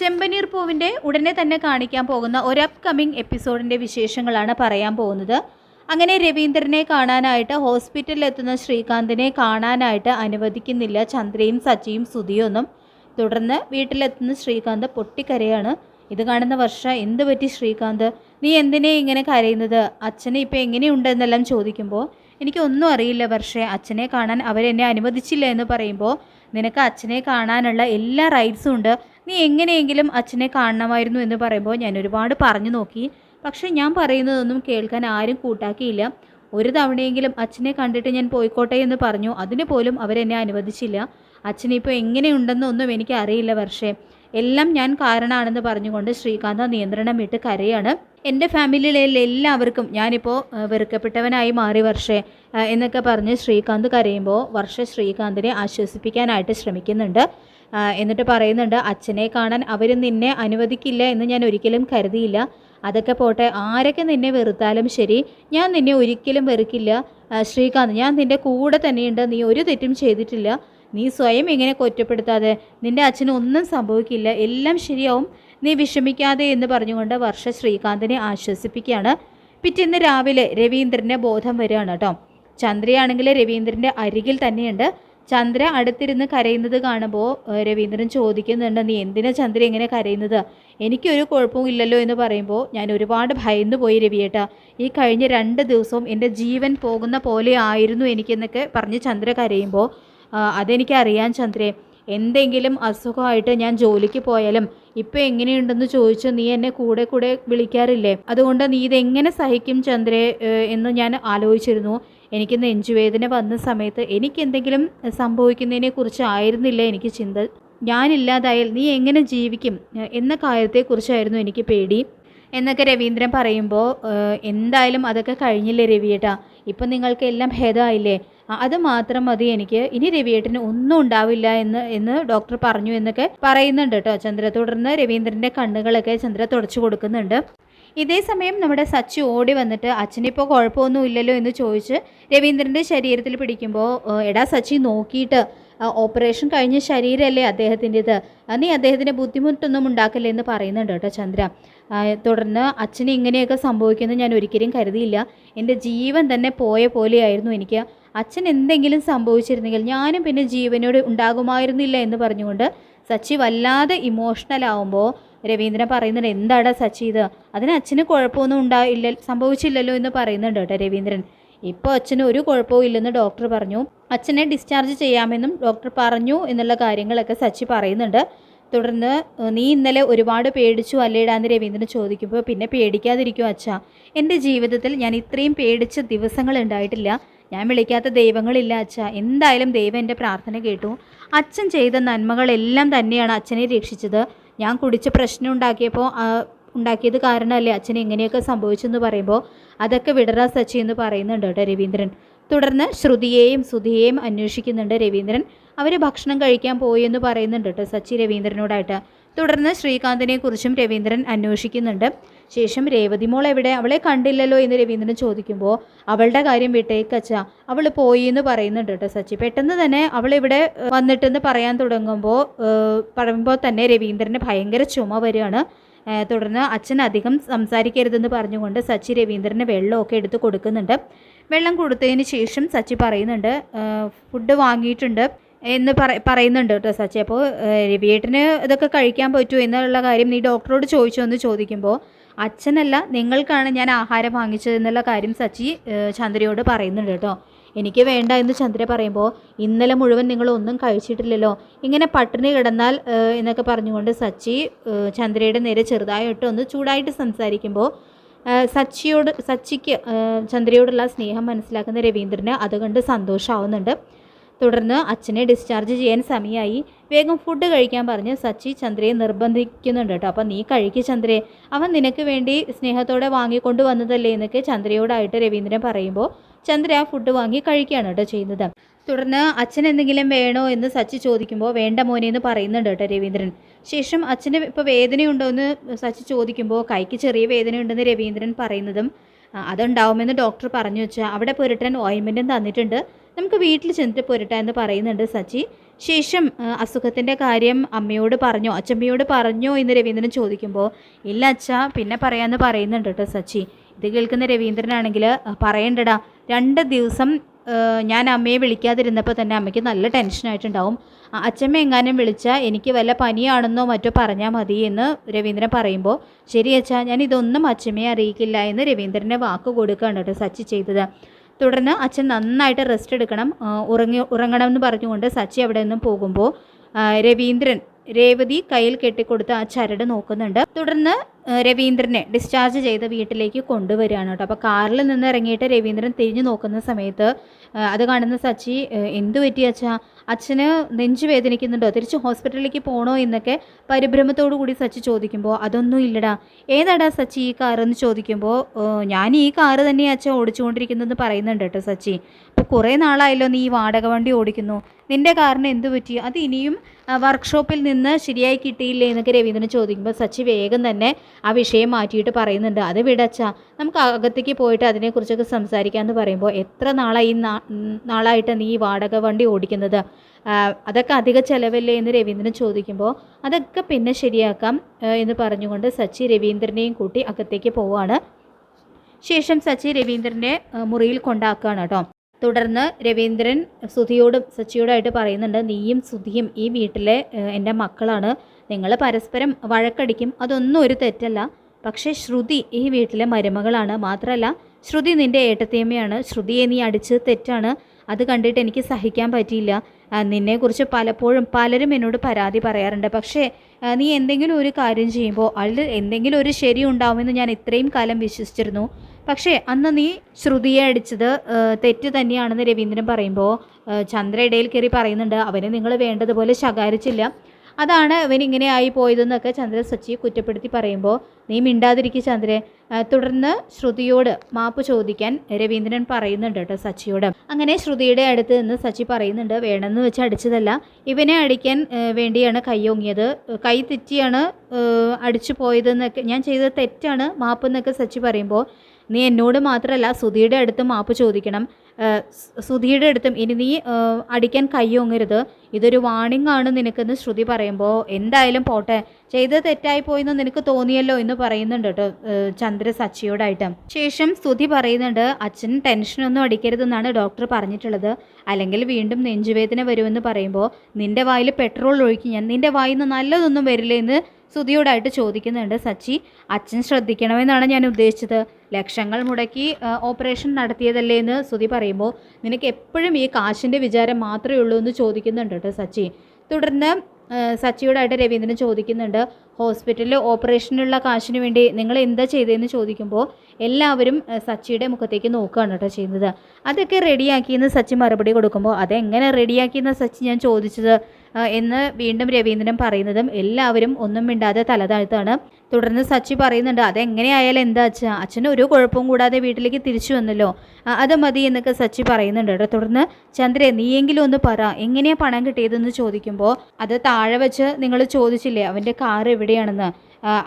ചെമ്പനീർ പൂവിന്റെ ഉടനെ തന്നെ കാണിക്കാൻ പോകുന്ന ഒരു അപ്കമിങ് എപ്പിസോഡിന്റെ വിശേഷങ്ങളാണ് പറയാൻ പോകുന്നത്. അങ്ങനെ രവീന്ദ്രനെ കാണാനായിട്ട് ഹോസ്പിറ്റലിൽ എത്തുന്ന ശ്രീകാന്തിനെ കാണാനായിട്ട് അനുവദിക്കുന്നില്ല ചന്ദ്രയും സച്ചിയും സുധിയൊന്നും. തുടർന്ന് വീട്ടിലെത്തുന്ന ശ്രീകാന്ത് പൊട്ടിക്കരയാണ്. ഇത് കാണുന്ന വർഷ എന്ത് പറ്റി ശ്രീകാന്ത്? നീ എന്തിനെ ഇങ്ങനെ കരയുന്നത്? അച്ഛനെ ഇപ്പോൾ എങ്ങനെയുണ്ടെന്നെല്ലാം ചോദിക്കുമ്പോൾ എനിക്കൊന്നും അറിയില്ല വർഷേ അച്ഛനെ കാണാൻ അവരെന്നെ അനുവദിച്ചില്ല എന്ന് പറയുമ്പോൾ നിനക്ക് അച്ഛനെ കാണാനുള്ള എല്ലാ റൈറ്റ്സും ഉണ്ട്. നീ എങ്ങനെയെങ്കിലും അച്ഛനെ കാണണമായിരുന്നു എന്ന് പറയുമ്പോൾ ഞാൻ ഒരുപാട് പറഞ്ഞു നോക്കി. പക്ഷേ ഞാൻ പറയുന്നതൊന്നും കേൾക്കാൻ ആരും കൂട്ടാക്കിയില്ല. ഒരു തവണയെങ്കിലും അച്ഛനെ കണ്ടിട്ട് ഞാൻ പോയിക്കോട്ടെ എന്ന് പറഞ്ഞു. അതിന് പോലും അവരെന്നെ അനുവദിച്ചില്ല. അച്ഛനിപ്പോൾ എങ്ങനെയുണ്ടെന്നൊന്നും എനിക്ക് അറിയില്ല വർഷേ. എല്ലാം ഞാൻ കാരണമാണെന്ന് പറഞ്ഞുകൊണ്ട് ശ്രീകാന്ത നിയന്ത്രണം വിട്ട് കരയാണ്. എന്റെ ഫാമിലിയിലെ എല്ലാവർക്കും ഞാനിപ്പോൾ വെറുക്കപ്പെട്ടവനായി മാറി വർഷേ എന്നൊക്കെ പറഞ്ഞ് ശ്രീകാന്ത് കരയുമ്പോൾ വർഷ ശ്രീകാന്തിനെ ആശ്വസിപ്പിക്കാനായിട്ട് ശ്രമിക്കുന്നുണ്ട്. എന്നിട്ട് പറയുന്നുണ്ട് അച്ഛനെ കാണാൻ അവർ നിന്നെ അനുവദിക്കില്ല എന്ന് ഞാൻ ഒരിക്കലും കരുതിയില്ല. അതൊക്കെ പോട്ടെ ആരൊക്കെ നിന്നെ വെറുത്താലും ശരി ഞാൻ നിന്നെ ഒരിക്കലും വെറുക്കില്ല. ശ്രീകാന്ത് ഞാൻ നിന്റെ കൂടെ തന്നെയുണ്ട് നീ ഒരു തെറ്റും ചെയ്തിട്ടില്ല. നീ സ്വയം ഇങ്ങനെ കുറ്റപ്പെടുത്താതെ നിന്റെ അച്ഛന് ഒന്നും സംഭവിക്കില്ല. എല്ലാം ശരിയാവും. നീ വിഷമിക്കാതെ എന്ന് പറഞ്ഞുകൊണ്ട് വർഷ ശ്രീകാന്തിനെ ആശ്വസിപ്പിക്കുകയാണ്. പിറ്റേന്ന് രാവിലെ രവീന്ദ്രന്റെ ബോധം വരികയാണ് കേട്ടോ. ചന്ദ്രയാണെങ്കിൽ രവീന്ദ്രന്റെ അരികിൽ തന്നെയുണ്ട്. ചന്ദ്ര അടുത്തിരുന്ന് കരയുന്നത് കാണുമ്പോൾ രവീന്ദ്രൻ ചോദിക്കുന്നുണ്ട് നീ എന്തിനാ ചന്ദ്ര ഇങ്ങനെ കരയുന്നത്? എനിക്കൊരു കുഴപ്പവും ഇല്ലല്ലോ എന്ന് പറയുമ്പോൾ ഞാൻ ഒരുപാട് ഭയന്നു പോയി രവിയേട്ട. ഈ കഴിഞ്ഞ രണ്ട് ദിവസവും എന്റെ ജീവൻ പോകുന്ന പോലെ ആയിരുന്നു എനിക്കെന്നൊക്കെ പറഞ്ഞ് ചന്ദ്ര കരയുമ്പോൾ അതെനിക്കറിയാൻ അതെനിക്കറിയാം ചന്ദ്രേ. എന്തെങ്കിലും അസുഖമായിട്ട് ഞാൻ ജോലിക്ക് പോയാലും ഇപ്പം എങ്ങനെയുണ്ടെന്ന് ചോദിച്ചു നീ എന്നെ കൂടെ കൂടെ വിളിക്കാറില്ലേ? അതുകൊണ്ട് നീ ഇതെങ്ങനെ സഹിക്കും ചന്ദ്രേ എന്ന് ഞാൻ ആലോചിച്ചിരുന്നു. എനിക്ക് നെഞ്ചുവേദന വന്ന സമയത്ത് എനിക്ക് എന്തെങ്കിലും സംഭവിക്കുന്നതിനെ കുറിച്ച് ആയിരുന്നില്ല എനിക്ക് ചിന്ത? ഞാനില്ലാതായാൽ നീ എങ്ങനെ ജീവിക്കും? എന്ന കാര്യത്തെക്കുറിച്ചായിരുന്നു എനിക്ക് പേടി. എന്നൊക്കെ രവീന്ദ്രൻ പറയുമ്പോൾ എന്തായാലും അതൊക്കെ കഴിഞ്ഞില്ലേ രവിയേട്ടാ? ഇപ്പം നിങ്ങൾക്ക് എല്ലാം ഭേദമായില്ലേ അത് മാത്രം മതി എനിക്ക്. ഇനി രവിയേട്ടന് ഒന്നും ഉണ്ടാവില്ല എന്ന് എന്ന് ഡോക്ടർ പറഞ്ഞു എന്നൊക്കെ പറയുന്നുണ്ട് കേട്ടോ. ചന്ദ്ര തുടർന്ന് രവീന്ദ്രന്റെ കണ്ണുകളൊക്കെ ചന്ദ്ര തുടച്ചു കൊടുക്കുന്നുണ്ട്. ഇതേ സമയം നമ്മുടെ സച്ചി ഓടി വന്നിട്ട് അച്ഛനിപ്പോൾ കുഴപ്പമൊന്നും ഇല്ലല്ലോ എന്ന് ചോദിച്ച് രവീന്ദ്രന്റെ ശരീരത്തിൽ പിടിക്കുമ്പോൾ എടാ സച്ചി നോക്കിയിട്ട് ഓപ്പറേഷൻ കഴിഞ്ഞ ശരീരമല്ലേ അദ്ദേഹത്തിന്റെത്? നീ അദ്ദേഹത്തിന് ബുദ്ധിമുട്ടൊന്നും ഉണ്ടാക്കല്ലേ എന്ന് പറയുന്നുണ്ട് കേട്ടോ ചന്ദ്ര. തുടർന്ന് അച്ഛന് ഇങ്ങനെയൊക്കെ സംഭവിക്കുമെന്ന് ഞാൻ ഒരിക്കലും കരുതിയില്ല. എന്റെ ജീവൻ തന്നെ പോയ പോലെയായിരുന്നു എനിക്ക്. അച്ഛൻ എന്തെങ്കിലും സംഭവിച്ചിരുന്നെങ്കിൽ ഞാനും പിന്നെ ജീവനോട് ഉണ്ടാകുമായിരുന്നില്ല എന്ന് പറഞ്ഞുകൊണ്ട് സച്ചി വല്ലാതെ ഇമോഷണൽ ആവുമ്പോൾ രവീന്ദ്രൻ പറയുന്നുണ്ട് എന്താടാ സച്ചി ഇത്? അതിന് അച്ഛന് കുഴപ്പമൊന്നും ഉണ്ടാ ഇല്ല സംഭവിച്ചില്ലല്ലോ എന്ന് പറയുന്നുണ്ട് കേട്ടോ രവീന്ദ്രൻ. ഇപ്പോൾ അച്ഛന് ഒരു കുഴപ്പവും ഇല്ലെന്ന് ഡോക്ടർ പറഞ്ഞു. അച്ഛനെ ഡിസ്ചാർജ് ചെയ്യാമെന്നും ഡോക്ടർ പറഞ്ഞു എന്നുള്ള കാര്യങ്ങളൊക്കെ സച്ചി പറയുന്നുണ്ട്. തുടർന്ന് നീ ഇന്നലെ ഒരുപാട് പേടിച്ചു അല്ലേടാന്ന് രവീന്ദ്രൻ ചോദിക്കുമ്പോൾ പിന്നെ പേടിക്കാതിരിക്കും അച്ഛാ. എന്റെ ജീവിതത്തിൽ ഞാൻ ഇത്രയും പേടിച്ച ദിവസങ്ങൾ ഉണ്ടായിട്ടില്ല. ഞാൻ വിളിക്കാത്ത ദൈവങ്ങളില്ല അച്ഛ. എന്തായാലും ദൈവം എന്റെ പ്രാർത്ഥന കേട്ടു. അച്ഛൻ ചെയ്ത നന്മകളെല്ലാം തന്നെയാണ് അച്ഛനെ രക്ഷിച്ചത്. ഞാൻ കുടിച്ച് പ്രശ്നം ഉണ്ടാക്കിയപ്പോൾ ഉണ്ടാക്കിയത് കാരണമല്ലേ അച്ഛൻ ഇങ്ങനെയൊക്കെ സംഭവിച്ചെന്ന് പറയുമ്പോൾ അതൊക്കെ വിടറ സച്ചി എന്ന് പറയുന്നുണ്ട് കേട്ടോ രവീന്ദ്രൻ. തുടർന്ന് ശ്രുതിയെയും സുധിയെയും അന്വേഷിക്കുന്നുണ്ട് രവീന്ദ്രൻ. അവർ ഭക്ഷണം കഴിക്കാൻ പോയി എന്ന് പറയുന്നുണ്ട് കേട്ടോ സച്ചി രവീന്ദ്രനോടായിട്ട്. തുടർന്ന് ശ്രീകാന്തിനെക്കുറിച്ചും രവീന്ദ്രൻ അന്വേഷിക്കുന്നുണ്ട്. ശേഷം രേവതി മോൾ എവിടെ? അവളെ കണ്ടില്ലല്ലോ എന്ന് രവീന്ദ്രൻ ചോദിക്കുമ്പോൾ അവളുടെ കാര്യം വിട്ടേക്കച്ച അവൾ പോയി എന്ന് പറയുന്നുണ്ട് കേട്ടോ സച്ചി. പെട്ടെന്ന് തന്നെ ഏഹ്, വന്നിട്ടെന്ന് പറയാൻ തുടങ്ങുമ്പോൾ പറയുമ്പോൾ തന്നെ രവീന്ദ്രന് ഭയങ്കര ചുമ വരികയാണ്. തുടർന്ന് അച്ഛൻ അധികം സംസാരിക്കരുതെന്ന് പറഞ്ഞുകൊണ്ട് സച്ചി രവീന്ദ്രന് വെള്ളമൊക്കെ എടുത്ത് കൊടുക്കുന്നുണ്ട്. വെള്ളം കൊടുത്തതിന് ശേഷം സച്ചി പറയുന്നുണ്ട് ഫുഡ് വാങ്ങിയിട്ടുണ്ട് എന്ന് പറ പറയുന്നുണ്ട് കേട്ടോ സച്ചി. അപ്പോൾ രവിയേട്ടന് ഇതൊക്കെ കഴിക്കാൻ പറ്റുമോ എന്നുള്ള കാര്യം നീ ഡോക്ടറോട് ചോദിച്ചോ എന്ന് ചോദിക്കുമ്പോൾ അച്ഛനല്ല നിങ്ങൾക്കാണ് ഞാൻ ആഹാരം വാങ്ങിച്ചത് എന്നുള്ള കാര്യം സച്ചി ചന്ദ്രയോട് പറയുന്നുണ്ട് കേട്ടോ. എനിക്ക് വേണ്ട എന്ന് ചന്ദ്ര പറയുമ്പോൾ ഇന്നലെ മുഴുവൻ നിങ്ങൾ ഒന്നും കഴിച്ചിട്ടില്ലല്ലോ. ഇങ്ങനെ പട്ടിണി കിടന്നാൽ എന്നൊക്കെ പറഞ്ഞുകൊണ്ട് സച്ചി ചന്ദ്രയുടെ നേരെ ചെറുതായിട്ട് ഒന്ന് ചൂടായിട്ട് സംസാരിക്കുമ്പോൾ സച്ചിയോട് സച്ചിക്ക് ചന്ദ്രയോടുള്ള സ്നേഹം മനസ്സിലാക്കുന്ന രവീന്ദ്രന് അതുകൊണ്ട് സന്തോഷമാവുന്നുണ്ട് തുടർന്ന് അച്ഛനെ ഡിസ്ചാർജ് ചെയ്യാൻ സമയമായി വേഗം ഫുഡ് കഴിക്കാൻ പറഞ്ഞ് സച്ചി ചന്ദ്രയെ നിർബന്ധിക്കുന്നുണ്ട് കേട്ടോ. അപ്പം നീ കഴിക്കുക ചന്ദ്രയെ അവൻ നിനക്ക് വേണ്ടി സ്നേഹത്തോടെ വാങ്ങിക്കൊണ്ട് വന്നതല്ലേ എന്നൊക്കെ ചന്ദ്രയോടായിട്ട് രവീന്ദ്രൻ പറയുമ്പോൾ ചന്ദ്ര ആ ഫുഡ് വാങ്ങി കഴിക്കുകയാണ് കേട്ടോ ചെയ്യുന്നത്. തുടർന്ന് അച്ഛൻ എന്തെങ്കിലും വേണോ എന്ന് സച്ചി ചോദിക്കുമ്പോൾ വേണ്ട മോനെ എന്ന് പറയുന്നുണ്ട് കേട്ടോ രവീന്ദ്രൻ. ശേഷം അച്ഛന് ഇപ്പോൾ വേദനയുണ്ടോ എന്ന് സച്ചി ചോദിക്കുമ്പോൾ കൈക്ക് ചെറിയ വേദനയുണ്ടെന്ന് രവീന്ദ്രൻ പറയുന്നതും "ആ, അതുണ്ടാവുമെന്ന് ഡോക്ടർ പറഞ്ഞു വെച്ചാൽ അവിടെ പുരട്ടാൻ ഓയിൻമെന്റും തന്നിട്ടുണ്ട്. നമുക്ക് വീട്ടിൽ ചെന്നിട്ട് പുരട്ടാം എന്ന് പറയുന്നുണ്ട് സച്ചി. ശേഷം അസുഖത്തിന്റെ കാര്യം അമ്മയോട് പറഞ്ഞോ അച്ചമ്മയോട് പറഞ്ഞോ എന്ന് രവീന്ദ്രൻ ചോദിക്കുമ്പോൾ ഇല്ല അച്ഛ പിന്നെ പറയാമെന്ന് പറയുന്നുണ്ട് കേട്ടോ സച്ചി. ഇത് കേൾക്കുന്ന രവീന്ദ്രനാണെങ്കിൽ പറയണ്ടടാ. രണ്ട് ദിവസം ഞാൻ അമ്മയെ വിളിക്കാതിരുന്നപ്പോൾ തന്നെ അമ്മയ്ക്ക് നല്ല ടെൻഷനായിട്ടുണ്ടാവും അച്ഛമ്മ എങ്ങാനും വിളിച്ചാൽ എനിക്ക് വല്ല പനിയാണെന്നോ മറ്റോ പറഞ്ഞാൽ മതി എന്ന് രവീന്ദ്രൻ പറയുമ്പോൾ ശരി അച്ഛാ ഞാൻ ഇതൊന്നും അച്ചമ്മയെ അറിയിക്കില്ല എന്ന് രവീന്ദ്രനെ വാക്ക് കൊടുക്കുകയാണ് കേട്ടോ സച്ചി ചെയ്തത്. തുടർന്ന് അച്ഛൻ നന്നായിട്ട് റെസ്റ്റ് എടുക്കണം. ഉറങ്ങി ഉറങ്ങണം എന്ന് പറഞ്ഞുകൊണ്ട് സച്ചി അവിടെ നിന്നും പോകുമ്പോൾ രവീന്ദ്രൻ രേവതി കയ്യിൽ കെട്ടിക്കൊടുത്ത് ആ ചരട് നോക്കുന്നുണ്ട്. തുടർന്ന് രവീന്ദ്രനെ ഡിസ്ചാർജ് ചെയ്ത് വീട്ടിലേക്ക് കൊണ്ടുവരികയാണ് കേട്ടോ. അപ്പോൾ കാറിൽ നിന്ന് ഇറങ്ങിയിട്ട് രവീന്ദ്രൻ തിരിഞ്ഞു നോക്കുന്ന സമയത്ത് അത് കാണുന്ന സച്ചി എന്തു പറ്റി അച്ഛാ? അച്ഛന് നെഞ്ചു വേദനിക്കുന്നുണ്ടോ? തിരിച്ച് ഹോസ്പിറ്റലിലേക്ക് പോകണോ എന്നൊക്കെ പരിഭ്രമത്തോടു കൂടി സച്ചി ചോദിക്കുമ്പോൾ അതൊന്നും ഇല്ലടാ. ഏതാടാ സച്ചി ഈ കാർ എന്ന് ചോദിക്കുമ്പോൾ ഞാൻ ഈ കാർ തന്നെ അച്ഛൻ ഓടിച്ചുകൊണ്ടിരിക്കുന്നതെന്ന് പറയുന്നുണ്ട് കേട്ടോ സച്ചി. അപ്പോൾ കുറേ നാളായല്ലോ നീ ഈ വാടക വണ്ടി ഓടിക്കുന്നു. നിന്റെ കാറിന് എന്ത് പറ്റി? അത് ഇനിയും വർക്ക്ഷോപ്പിൽ നിന്ന് ശരിയായി കിട്ടിയില്ലേ എന്നൊക്കെ രവീന്ദ്രൻ ചോദിക്കുമ്പോൾ സച്ചി വേഗം തന്നെ ആ വിഷയം മാറ്റിയിട്ട് പറയുന്നുണ്ട്. അത് വിടച്ച നമുക്ക് അകത്തേക്ക് പോയിട്ട് അതിനെക്കുറിച്ചൊക്കെ സംസാരിക്കാമെന്ന് പറയുമ്പോൾ എത്ര നാളായി നാളായിട്ട് നീ വാടക വണ്ടി ഓടിക്കുന്നത്? അതൊക്കെ അധിക ചിലവല്ലേ? എന്ന് രവീന്ദ്രൻ ചോദിക്കുമ്പോൾ അതൊക്കെ പിന്നെ ശരിയാക്കാം എന്ന് പറഞ്ഞുകൊണ്ട് സച്ചി രവീന്ദ്രനെയും കൂട്ടി അകത്തേക്ക് പോവാണ്. ശേഷം സച്ചി രവീന്ദ്രന്റെ മുറിയിൽ കൊണ്ടാക്കുകയാണ് കേട്ടോ. തുടർന്ന് രവീന്ദ്രൻ സുധിയോടും സച്ചിയോടായിട്ട് പറയുന്നുണ്ട് നീയും സുധിയും ഈ വീട്ടിലെ എന്റെ മക്കളാണ്. നിങ്ങൾ പരസ്പരം വഴക്കടിക്കും. അതൊന്നും ഒരു തെറ്റല്ല. പക്ഷേ ശ്രുതി ഈ വീട്ടിലെ മരുമകളാണ്. മാത്രമല്ല ശ്രുതി നിന്റെ ഏട്ടത്തിയമ്മയാണ്. ശ്രുതിയെ നീ അടിച്ച് തെറ്റാണ്. അത് കണ്ടിട്ട് എനിക്ക് സഹിക്കാൻ പറ്റിയില്ല. നിന്നെക്കുറിച്ച് പലപ്പോഴും പലരും എന്നോട് പരാതി പറയാറുണ്ട്. പക്ഷേ നീ എന്തെങ്കിലും ഒരു കാര്യം ചെയ്യുമ്പോൾ അതിൽ എന്തെങ്കിലും ഒരു ശരി ഉണ്ടാവുമെന്ന് ഞാൻ ഇത്രയും കാലം വിശ്വസിച്ചിരുന്നു. പക്ഷേ അന്ന് നീ ശ്രുതിയെ അടിച്ചത് തെറ്റ് തന്നെയാണെന്ന് രവീന്ദ്രൻ പറയുമ്പോൾ ചന്ദ്ര ഇടയിൽ കയറി പറയുന്നുണ്ട് അവനെ നിങ്ങൾ വേണ്ടതുപോലെ ശകാരിച്ചില്ല. അതാണ് അവൻ ഇങ്ങനെ ആയി പോയതെന്നൊക്കെ ചന്ദ്ര സച്ചി കുറ്റപ്പെടുത്തി പറയുമ്പോൾ നീ മിണ്ടാതിരിക്കുക ചന്ദ്രൻ. തുടർന്ന് ശ്രുതിയോട് മാപ്പ് ചോദിക്കാൻ രവീന്ദ്രൻ പറയുന്നുണ്ട് കേട്ടോ സച്ചിയോട്. അങ്ങനെ ശ്രുതിയുടെ അടുത്ത് നിന്ന് സച്ചി പറയുന്നുണ്ട് വേണമെന്ന് വെച്ച് അടിച്ചതല്ല. ഇവനെ അടിക്കാൻ വേണ്ടിയാണ് കൈയോങ്ങിയത് കൈ തെറ്റിയാണ് അടിച്ചു പോയതെന്നൊക്കെ ഞാൻ ചെയ്തത് തെറ്റാണ് മാപ്പ് എന്നൊക്കെ സച്ചി പറയുമ്പോൾ നീ എന്നോട് മാത്രമല്ല സുധിയുടെ അടുത്ത് മാപ്പ് ചോദിക്കണം. സുധിയുടെ അടുത്തും ഇനി നീ അടിക്കാൻ കയ്യോങ്ങരുത്. ഇതൊരു വാണിംഗ് ആണ് നിനക്കെന്ന് ശ്രുതി പറയുമ്പോൾ എന്തായാലും പോട്ടെ. ചെയ്ത് തെറ്റായി പോയെന്ന് നിനക്ക് തോന്നിയല്ലോ എന്ന് പറയുന്നുണ്ട് കേട്ടോ ചന്ദ്ര സച്ചിയോടായിട്ട്. ശേഷം സുധി പറയുന്നുണ്ട് അച്ഛൻ ടെൻഷനൊന്നും അടിക്കരുതെന്നാണ് ഡോക്ടർ പറഞ്ഞിട്ടുള്ളത്. അല്ലെങ്കിൽ വീണ്ടും നെഞ്ചുവേദന വരുമെന്ന് പറയുമ്പോൾ നിന്റെ വായിൽ പെട്രോൾ ഒഴുക്കി ഞാൻ നിന്റെ വായിൽ നിന്ന് നല്ലതൊന്നും വരില്ലേ എന്ന് സ്തുതിയോടായിട്ട് ചോദിക്കുന്നുണ്ട് സച്ചി. അച്ഛൻ ശ്രദ്ധിക്കണമെന്നാണ് ഞാൻ ഉദ്ദേശിച്ചത്. ലക്ഷങ്ങൾ മുടക്കി ഓപ്പറേഷൻ നടത്തിയതല്ലേ എന്ന് സ്തുതി പറയുമ്പോൾ നിനക്ക് എപ്പോഴും ഈ കാശിന്റെ വിചാരം മാത്രമേ ഉള്ളൂ എന്ന് ചോദിക്കുന്നുണ്ട് കേട്ടോ സച്ചി. തുടർന്ന് സച്ചിയുടെ ആയിട്ട് രവീന്ദ്രൻ ചോദിക്കുന്നുണ്ട് ഹോസ്പിറ്റലിൽ ഓപ്പറേഷനുള്ള കാശിന് വേണ്ടി നിങ്ങൾ എന്താ ചെയ്തതെന്ന് ചോദിക്കുമ്പോൾ എല്ലാവരും സച്ചിയുടെ മുഖത്തേക്ക് നോക്കുകയാണ് കേട്ടോ ചെയ്യുന്നത്. അതൊക്കെ റെഡിയാക്കിയെന്ന് സച്ചി മറുപടി കൊടുക്കുമ്പോൾ അതെങ്ങനെ റെഡിയാക്കിയെന്ന് സച്ചി ഞാൻ ചോദിച്ചത്? എന്ന് വീണ്ടും രവീന്ദ്രൻ പറയുന്നതും എല്ലാവരും ഒന്നും മിണ്ടാതെ തലതാഴ്ത്താണ് തുടർന്ന് സച്ചി പറയുന്നുണ്ട് അതെങ്ങനെയായാലും എന്താ അച്ഛ? അച്ഛന് ഒരു കുഴപ്പവും കൂടാതെ വീട്ടിലേക്ക് തിരിച്ചു വന്നല്ലോ. അത് മതി എന്നൊക്കെ സച്ചി പറയുന്നുണ്ട് കേട്ടോ. തുടർന്ന് ചന്ദ്രേ നീയെങ്കിലും ഒന്ന് പറ എങ്ങനെയാ പണം കിട്ടിയതെന്ന് ചോദിക്കുമ്പോൾ അത് താഴെ വെച്ച് നിങ്ങൾ ചോദിച്ചില്ലേ അവന്റെ കാർ എവിടെയാണെന്ന്?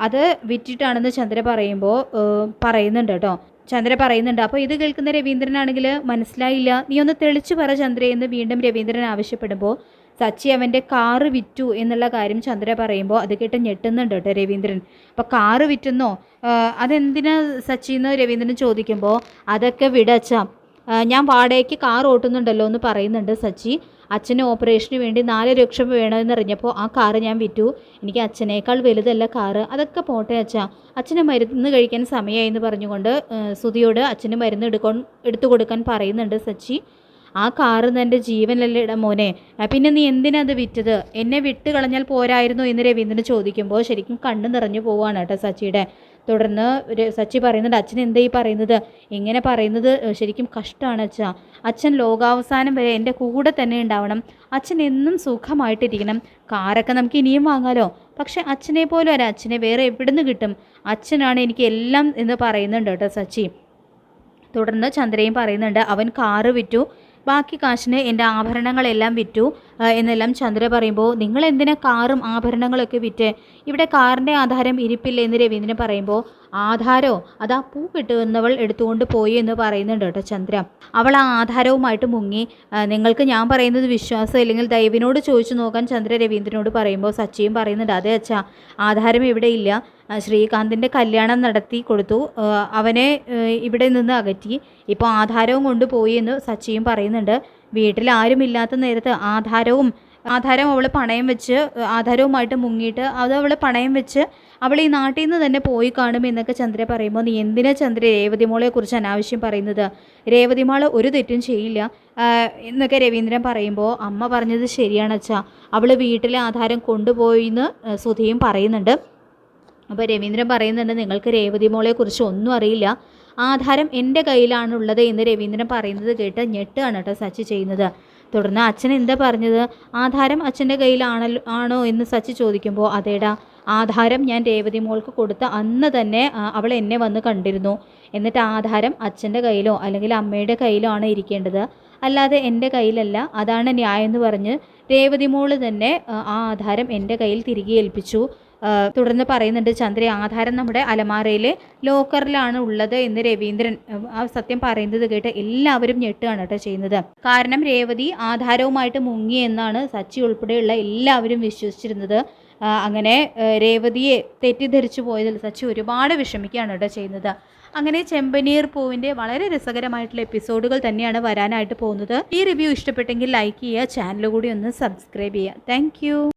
അത് വിറ്റിട്ടാണെന്ന് ചന്ദ്ര പറയുമ്പോൾ പറയുന്നുണ്ട് കേട്ടോ. ചന്ദ്ര പറയുന്നുണ്ട് അപ്പോൾ ഇത് കേൾക്കുന്ന രവീന്ദ്രനാണെങ്കിൽ മനസ്സിലായില്ല. നീ ഒന്ന് തെളിച്ചു പറ ചന്ദ്രയെന്ന് വീണ്ടും രവീന്ദ്രൻ ആവശ്യപ്പെടുമ്പോൾ സച്ചി അവന്റെ കാറ് വിറ്റു എന്നുള്ള കാര്യം ചന്ദ്ര പറയുമ്പോൾ അത് കേട്ട് ഞെട്ടുന്നുണ്ട് കേട്ടോ രവീന്ദ്രൻ. അപ്പോൾ കാറ് വിറ്റുന്നോ? അതെന്തിനാ സച്ചി എന്ന് രവീന്ദ്രൻ ചോദിക്കുമ്പോൾ അതൊക്കെ വിടച്ചാ ഞാൻ വാടകയ്ക്ക് കാർ ഓട്ടുന്നുണ്ടല്ലോ എന്ന് പറയുന്നുണ്ട് സച്ചി. അച്ഛന് ഓപ്പറേഷന് വേണ്ടി നാല് ലക്ഷം വേണമെന്ന് അറിഞ്ഞപ്പോൾ ആ കാറ് ഞാൻ വിറ്റു. എനിക്ക് അച്ഛനേക്കാൾ വലുതല്ല കാറ്. അതൊക്കെ പോട്ടെ അച്ഛാ. അച്ഛന് മരുന്ന് കഴിക്കാൻ സമയമായി എന്ന് പറഞ്ഞുകൊണ്ട് സുതിയോട് അച്ഛന് മരുന്ന് എടുക്കാൻ എടുത്തു കൊടുക്കാൻ പറയുന്നുണ്ട് സച്ചി. ആ കാറ് എന്റെ ജീവനല്ലേ ഇടാ മോനെ. പിന്നെ നീ എന്തിനാ അത് വിറ്റത്? എന്നെ വിട്ട് കളഞ്ഞാൽ പോരായിരുന്നു എന്ന് രവീന്ദ്രൻ ചോദിക്കുമ്പോൾ ശരിക്കും കണ്ണു നിറഞ്ഞു പോവാണ് കേട്ടോ സച്ചിയുടെ. തുടർന്ന് സച്ചി പറയുന്നുണ്ട് അച്ഛൻ എന്താ ഈ പറയുന്നത്? ഇങ്ങനെ പറയുന്നത് ശരിക്കും കഷ്ടമാണ് അച്ഛ. അച്ഛൻ ലോകാവസാനം വരെ എന്റെ കൂടെ തന്നെ ഉണ്ടാവണം. അച്ഛൻ എന്നും സുഖമായിട്ടിരിക്കണം. കാറൊക്കെ നമുക്ക് ഇനിയും വാങ്ങാലോ. പക്ഷെ അച്ഛനെ പോലും ഒരു അച്ഛനെ വേറെ എവിടുന്ന് കിട്ടും? അച്ഛനാണ് എനിക്ക് എല്ലാം എന്ന് പറയുന്നുണ്ട് കേട്ടോ സച്ചി. തുടർന്ന് ചന്ദ്രയും പറയുന്നുണ്ട് അവൻ കാറ് വിറ്റു. ബാക്കി കാശിന് എന്റെ ആഭരണങ്ങളെല്ലാം വിറ്റു. എന്നെല്ലാം ചന്ദ്ര പറയുമ്പോൾ നിങ്ങൾ എന്തിനാ കാറും ആഭരണങ്ങളൊക്കെ വിറ്റ് ഇവിടെ കാറിന്റെ ആധാരം ഇരിപ്പില്ല എന്ന് രവീന്ദ്രൻ പറയുമ്പോൾ ആധാരോ? അതാ പൂ കിട്ടുന്നവൾ എടുത്തുകൊണ്ട് പോയി എന്ന് പറയുന്നുണ്ട് കേട്ടോ ചന്ദ്ര. അവൾ ആ ആധാരവുമായിട്ട് മുങ്ങി. നിങ്ങൾക്ക് ഞാൻ പറയുന്നത് വിശ്വാസം ഇല്ലെങ്കിൽ ദൈവിനോട് ചോദിച്ചു നോക്കാൻ ചന്ദ്ര രവീന്ദ്രനോട് പറയുമ്പോൾ സച്ചിയും പറയുന്നുണ്ട് അതെ അച്ഛാ ആധാരം ഇവിടെ ഇല്ല. ശ്രീകാന്തിന്റെ കല്യാണം നടത്തി കൊടുത്തു. അവനെ ഇവിടെ നിന്ന് അകറ്റി. ഇപ്പോൾ ആധാരവും കൊണ്ടുപോയി എന്ന് സച്ചിയും പറയുന്നുണ്ട്. വീട്ടിൽ ആരുമില്ലാത്ത നേരത്ത് ആധാരവും ആധാരം അവൾ പണയം വെച്ച് ആധാരവുമായിട്ട് മുങ്ങിയിട്ട് അത് അവൾ പണയം വെച്ച് അവൾ ഈ നാട്ടിൽ നിന്ന് തന്നെ പോയി കാണും എന്നൊക്കെ ചന്ദ്ര പറയുമ്പോൾ നീ എന്തിനാ ചന്ദ്ര രേവതിമോളെ കുറിച്ച് അനാവശ്യം പറയുന്നത്? രേവതിമോൾ ഒരു തെറ്റും ചെയ്യില്ല. എന്നൊക്കെ രവീന്ദ്രൻ പറയുമ്പോൾ അമ്മ പറഞ്ഞത് ശരിയാണ് അച്ഛാ. അവൾ വീട്ടിലെ ആധാരം കൊണ്ടുപോയി എന്ന് സുധിയും പറയുന്നുണ്ട്. അപ്പോൾ രവീന്ദ്രൻ പറയുന്നുണ്ട് നിങ്ങൾക്ക് രേവതി മോളെക്കുറിച്ച് ഒന്നും അറിയില്ല. ആധാരം എന്റെ കയ്യിലാണുള്ളത് എന്ന് രവീന്ദ്രൻ പറയുന്നത് കേട്ട് ഞെട്ടാണ് കേട്ടോ സച്ചി ചെയ്യുന്നത്. തുടർന്ന് അച്ഛൻ എന്താ പറഞ്ഞത്? ആധാരം അച്ഛന്റെ കയ്യിലാണല്ലോ ആണോ എന്ന് സച്ചി ചോദിക്കുമ്പോൾ അതേടാ ആധാരം ഞാൻ രേവതി മോൾക്ക് കൊടുത്ത അന്ന് തന്നെ അവൾ എന്നെ വന്ന് കണ്ടിരുന്നു. എന്നിട്ട് ആധാരം അച്ഛന്റെ കയ്യിലോ അല്ലെങ്കിൽ അമ്മയുടെ കയ്യിലോ ആണ് ഇരിക്കേണ്ടത്. അല്ലാതെ എന്റെ കയ്യിലല്ല അതാണ് ന്യായം എന്ന് പറഞ്ഞ് രേവതി മോൾ തന്നെ ആ, ആധാരം എന്റെ കയ്യിൽ തിരികെ ഏൽപ്പിച്ചു. തുടർന്ന് പറയുന്നുണ്ട് ചന്ദ്ര ആധാരം നമ്മുടെ അലമാരയിലെ ലോക്കറിലാണ് ഉള്ളത് എന്ന് രവീന്ദ്രൻ ആ, സത്യം പറയുന്നത് കേട്ട് എല്ലാവരും ഞെട്ടുകയാണ് കേട്ടോ ചെയ്യുന്നത്. കാരണം രേവതി ആധാരവുമായിട്ട് മുങ്ങി എന്നാണ് സച്ചി ഉൾപ്പെടെയുള്ള എല്ലാവരും വിശ്വസിച്ചിരുന്നത്. അങ്ങനെ രേവതിയെ തെറ്റിദ്ധരിച്ചു പോയതിൽ സച്ചി ഒരുപാട് വിഷമിക്കുകയാണ് കേട്ടോ ചെയ്യുന്നത്. അങ്ങനെ ചെമ്പനീർ പൂവിന്റെ വളരെ രസകരമായിട്ടുള്ള എപ്പിസോഡുകൾ തന്നെയാണ് വരാനായിട്ട് പോകുന്നത്. ഈ റിവ്യൂ ഇഷ്ടപ്പെട്ടെങ്കിൽ ലൈക്ക് ചെയ്യുക ചാനൽ കൂടി ഒന്ന് സബ്സ്ക്രൈബ് ചെയ്യുക. താങ്ക്